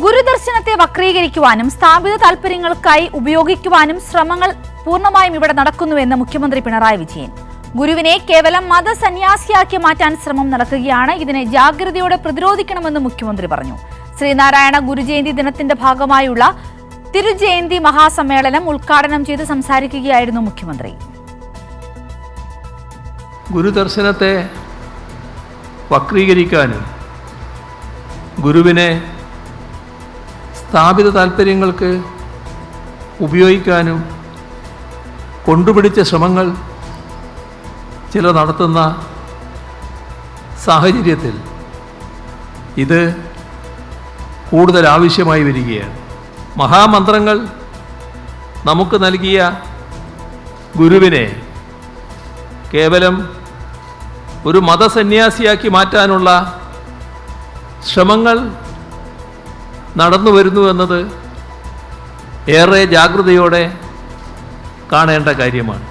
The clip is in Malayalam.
ഗുരുദർശനത്തെ വക്രീകരിക്കുവാനും സ്ഥാപിത താൽപര്യങ്ങൾക്കായി ഉപയോഗിക്കുവാനും ശ്രമങ്ങൾ പൂർണമായും ഇവിടെ നടക്കുന്നുവെന്ന് മുഖ്യമന്ത്രി പിണറായി വിജയൻ. ഗുരുവിനെ കേവലം മതസന്യാസിയാക്കി മാറ്റാൻ ശ്രമം നടക്കുകയാണ്. ഇതിനെ ജാഗ്രതയോടെ പ്രതിരോധിക്കണമെന്ന് മുഖ്യമന്ത്രി പറഞ്ഞു. ശ്രീനാരായണ ഗുരുജയന്തി ദിനത്തിന്റെ ഭാഗമായുള്ള തിരുജയന്തി മഹാസമ്മേളനം ഉദ്ഘാടനം ചെയ്ത് സംസാരിക്കുകയായിരുന്നു മുഖ്യമന്ത്രി. ഗുരുദർശനത്തെ വക്രീകരിക്കാനും ഗുരുവിനെ സ്ഥാപിത താല്പര്യങ്ങൾക്ക് ഉപയോഗിക്കാനും കൊണ്ടുപിടിച്ച ശ്രമങ്ങൾ ചില നടത്തുന്ന സാഹചര്യത്തിൽ ഇത് കൂടുതൽ ആവശ്യമായി വരികയാണ്. മഹാമന്ത്രങ്ങൾ നമുക്ക് നൽകിയ ഗുരുവിനെ കേവലം ഒരു മതസന്യാസിയാക്കി മാറ്റാനുള്ള ശ്രമങ്ങൾ നടന്നു വരുന്നു എന്നത് ഏറെ ജാഗ്രതയോടെ കാണേണ്ട കാര്യമാണ്.